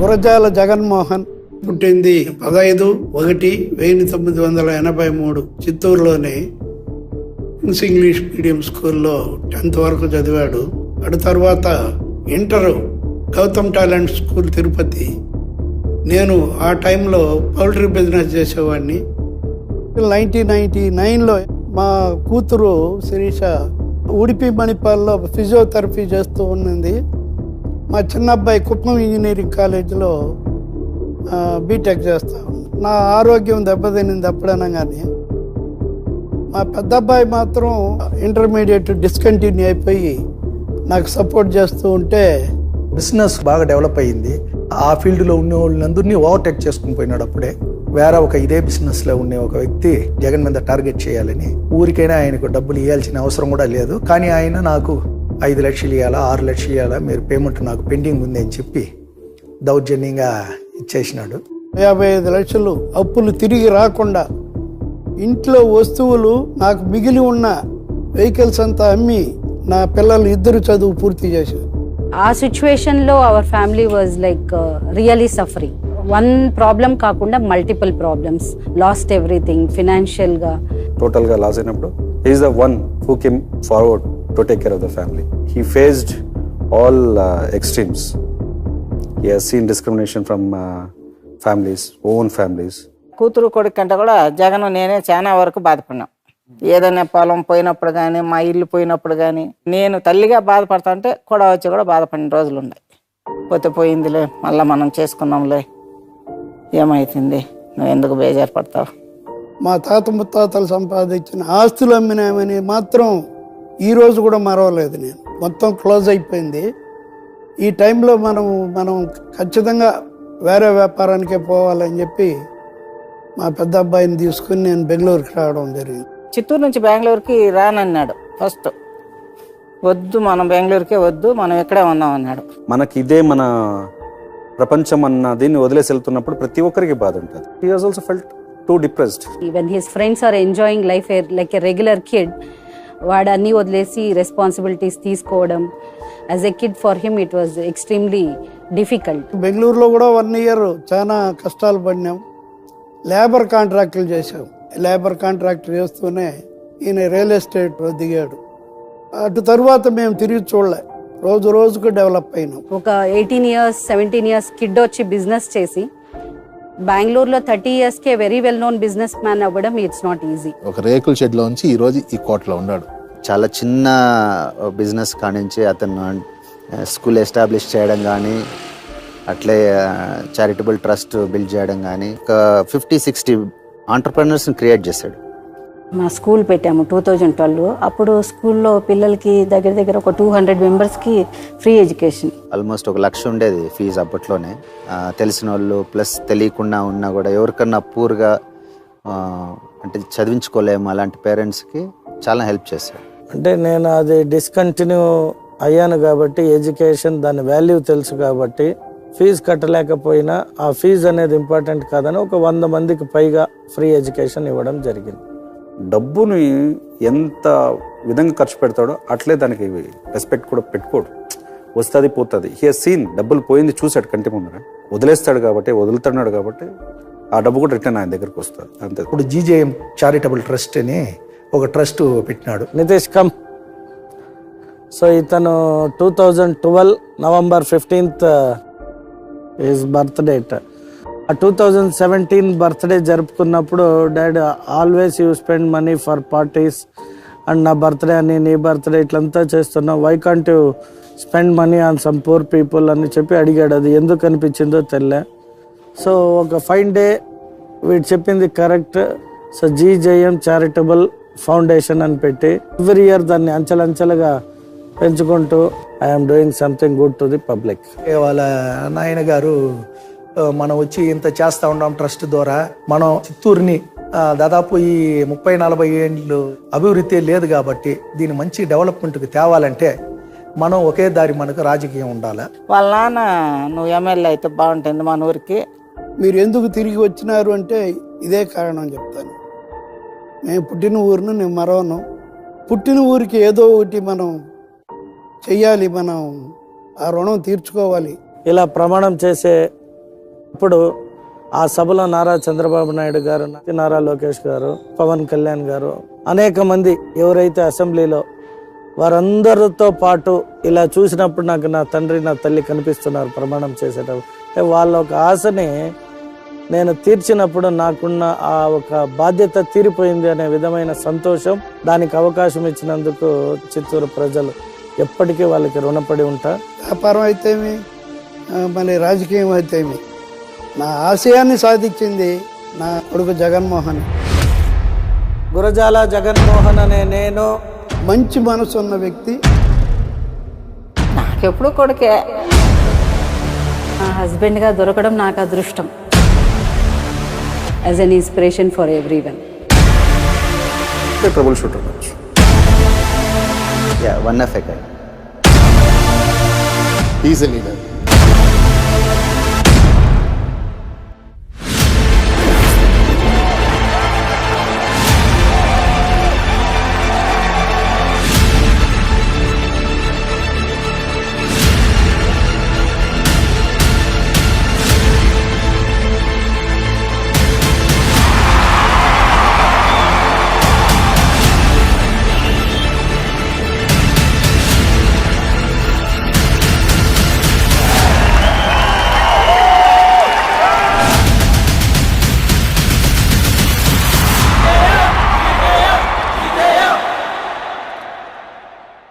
గురజాల జగన్మోహన్ పుట్టింది పదహైదు ఒకటి వెయ్యి తొమ్మిది వందల ఎనభై మూడు చిత్తూరులోని ఇంగ్లీష్ మీడియం స్కూల్లో టెన్త్ వరకు చదివాడు. అటు తర్వాత inter Gautam talent school Tirupati. నేను ఆ టైంలో పౌల్ట్రీ బిజినెస్ చేసేవాడిని. నైన్టీన్ నైన్టీ నైన్లో మా కూతురు శిరీష ఉడిపి మణిపాల్లో ఫిజియోథెరపీ చేస్తూ ఉన్నది. మా చిన్న అబ్బాయి కుప్పం ఇంజనీరింగ్ కాలేజీలో బీటెక్ చేస్తా నా ఆరోగ్యం దెబ్బతినింది ఎప్పుడైనా కానీ మా పెద్ద అబ్బాయి మాత్రం ఇంటర్మీడియట్ డిస్కంటిన్యూ అయిపోయి నాకు సపోర్ట్ చేస్తూ ఉంటే బిజినెస్ బాగా డెవలప్ అయ్యింది. ఆ ఫీల్డ్లో ఉన్న వాళ్ళందరినీ ఓవర్టేక్ చేసుకుని పోయినాడు అప్పుడే. వేరే ఒక ఇదే బిజినెస్లో ఉండే ఒక వ్యక్తి జగన్ మీద టార్గెట్ చేయాలని. ఊరికైనా ఆయనకు డబ్బులు ఇవ్వాల్సిన అవసరం కూడా లేదు. కానీ ఆయన నాకు ఐదు లక్షలు ఇవ్వాలా ఆరు లక్షలు ఇవ్వాలా మీరు పేమెంట్ నాకు పెండింగ్ ఉంది అని చెప్పి దౌర్జన్యంగా ఇచ్చేసినాడు. యాభై ఐదు లక్షలు అప్పులు తిరిగి రాకుండా ఇంట్లో వస్తువులు నాకు మిగిలి ఉన్న వెహికల్స్ అంతా అమ్మి నా పిల్లలు ఇద్దరు చదువు పూర్తి చేశారు. ఆ సిచ్యువేషన్లో our family was like really suffering one problem కాకుండా మల్టిపుల్ ప్రాబ్లమ్స్ లాస్ట్ ఎవ్రీథింగ్ ఫినాన్షియల్గా టోటల్గా లాస్ అయినప్పుడు is the one who came forward to take care of the family he faced all extremes he has seen discrimination from families own families కూతురు కొడుకు కంటే కూడా జగన్ నేనే చాలా వరకు బాధపడినాం. ఏదైనా పొలం పోయినప్పుడు కానీ మా ఇల్లు పోయినప్పుడు కానీ నేను తల్లిగా బాధపడతా అంటే కూడా వచ్చి కూడా బాధపడిన రోజులు ఉన్నాయి. పోతే పోయిందిలే మళ్ళీ మనం చేసుకున్నాంలే. ఏమైతుంది? నువ్వు ఎందుకు బేజారు పడతావు? మా తాత ముత్తాతలు సంపాదించిన ఆస్తులు అమ్మినామని మాత్రం ఈ రోజు కూడా మరవలేదు నేను. మొత్తం క్లోజ్ అయిపోయింది. ఈ టైంలో మనం మనం ఖచ్చితంగా వేరే వ్యాపారానికే పోవాలని చెప్పి మా పెద్ద అబ్బాయిని తీసుకుని నేను బెంగళూరుకి రావడం జరిగింది. చిత్తూరు నుంచి బెంగళూరుకి రానన్నాడు ఫస్ట్. వద్దు మనం బెంగళూరుకే వద్దు మనం ఇక్కడే ఉందాం అన్నాడు. మనకి ఇదే మన ప్రపంచం అన్న దీన్ని వదిలేసి వెళ్తున్నప్పుడు ప్రతి ఒక్కరికి బాధ ఉంటుంది. He has also felt too depressed even his friends are enjoying life like a regular kid వాడు అన్నీ వదిలేసి రెస్పాన్సిబిలిటీస్ తీసుకోవడం. As a kid for him it was extremely difficult బెంగళూరులో కూడా వన్ ఇయర్ చాలా కష్టాలు పడినాం. లేబర్ కాంట్రాక్టులు చేసాం లేబర్ కాంట్రాక్ట్ చేస్తూనే ఈయన రియల్ ఎస్టేట్ దిగాడు. అటు తరువాత మేము తిరిగి చూడలే. రోజు రోజుకు డెవలప్ అయినాం. ఒక eighteen years seventeen years kid వచ్చి బిజినెస్ చేసి బెంగళూరులో thirty ఇయర్స్కే very well known business man అవ్వడం ఇట్స్ నాట్ ఈజీ. ఒక రేకుల షెడ్లో ఉంచి ఈ రోజు ఈ కోటలో ఉన్నాడు. చాలా చిన్న బిజినెస్ కానించి అతను స్కూల్ ఎస్టాబ్లిష్ చేయడం కానీ అట్లే చారిటబుల్ ట్రస్ట్ బిల్డ్ చేయడం కానీ ఒక ఫిఫ్టీ సిక్స్టీ ఆంటర్ప్రినర్స్ని క్రియేట్ చేశాడు. మా స్కూల్ పెట్టాము టూ థౌజండ్ ట్వెల్వ్. అప్పుడు స్కూల్లో పిల్లలకి దగ్గర దగ్గర ఒక టూ హండ్రెడ్ మెంబర్స్కి ఫ్రీ ఎడ్యుకేషన్. ఆల్మోస్ట్ ఒక లక్ష ఉండేది ఫీజు అప్పట్లోనే. తెలిసిన వాళ్ళు ప్లస్ తెలియకుండా ఉన్నా కూడా ఎవరికన్నా పూర్గా అంటే చదివించుకోలేము అలాంటి పేరెంట్స్కి చాలా హెల్ప్ చేశాడు అంటే నేను అది డిస్కంటిన్యూ అయ్యాను కాబట్టి ఎడ్యుకేషన్ దాని వాల్యూ తెలుసు కాబట్టి ఫీజు కట్టలేకపోయినా ఆ ఫీజు అనేది ఇంపార్టెంట్ కాదని ఒక వంద మందికి పైగా ఫ్రీ ఎడ్యుకేషన్ ఇవ్వడం జరిగింది. డబ్బుని ఎంత విధంగా ఖర్చు పెడతాడో అట్లే దానికి రెస్పెక్ట్ కూడా పెట్టుకోడు. వస్తుంది పోతుంది. హీ సీన్ డబ్బులు పోయింది చూశాడు కంటి ముందర. వదిలేస్తాడు కాబట్టి వదులుతున్నాడు కాబట్టి ఆ డబ్బు కూడా రిటర్న్ ఆయన దగ్గరికి వస్తుంది. అంతే. ఇప్పుడు జీజేఎం చారిటబుల్ ట్రస్ట్ అని ఒక ట్రస్ట్ పెట్టినాడు. నితీష్ కమ్ సో ఇతను two thousand twelve November fifteenth is birth date ఆ two thousand seventeen birthday జరుపుకున్నప్పుడు dad always you spend money for parties and నా బర్త్డే అని నీ బర్త్డే ఇట్లంతా చేస్తున్నావు. Why can't you spend money on some poor people అని చెప్పి అడిగాడు. అది ఎందుకు అనిపించిందో తెల్లే. సో ఒక ఫైన్ డే వీడు చెప్పింది correct so GJM charitable foundation అని పెట్టి ఎవ్రీ ఇయర్ దాన్ని అంచెలంచెలుగా పెంచుకుంటూ I'm doing something good to the public వాళ్ళ నాయన గారు మనం వచ్చి ఇంత చేస్తా ఉన్నాం ట్రస్ట్ ద్వారా మనం చిత్తూరుని దాదాపు ఈ ముప్పై నలభై ఏళ్ళు అభివృద్ధి లేదు కాబట్టి దీని మంచి డెవలప్మెంట్కి తేవాలంటే మనం ఒకే దారి మనకు రాజకీయం ఉండాలి. వాళ్ళ నాన్న నువ్వు ఎమ్మెల్యే అయితే బాగుంటుంది మన ఊరికి. మీరు ఎందుకు తిరిగి వచ్చినారు అంటే ఇదే కారణం చెప్తాను. నేను పుట్టిన ఊరిని నేను మరవను. పుట్టిన ఊరికి ఏదో ఒకటి మనం చెయ్యాలి మనం ఆ రుణం తీర్చుకోవాలి. ఇలా ప్రమాణం చేసే ఇప్పుడు ఆ సభలో నారా చంద్రబాబు నాయుడు గారు నారా లోకేష్ గారు పవన్ కళ్యాణ్ గారు అనేక మంది ఎవరైతే అసెంబ్లీలో వారందరితో పాటు ఇలా చూసినప్పుడు నాకు నా తండ్రి నా తల్లి కనిపిస్తున్నారు ప్రమాణం చేసేటప్పుడు. వాళ్ళ ఒక ఆశని నేను తీర్చినప్పుడు నాకున్న ఆ ఒక బాధ్యత తీరిపోయింది అనే విధమైన సంతోషం దానికి అవకాశం ఇచ్చినందుకు చిత్తూరు ప్రజలు ఎప్పటికీ వాళ్ళకి రుణపడి ఉంటా వ్యాపారం అయితేమి మళ్ళీ రాజకీయం అయితేమి నా ఆశయాన్ని సాధించింది నా కొడుకు జగన్మోహన్. గురజాల జగన్మోహన్ అనే నేను. మంచి మనసు ఉన్న వ్యక్తి. నాకెప్పుడు కొడుకే. నా హస్బెండ్గా దొరకడం నాకు అదృష్టం. As an inspiration for every one trouble అవ్వచ్చు yeah one F A is a leader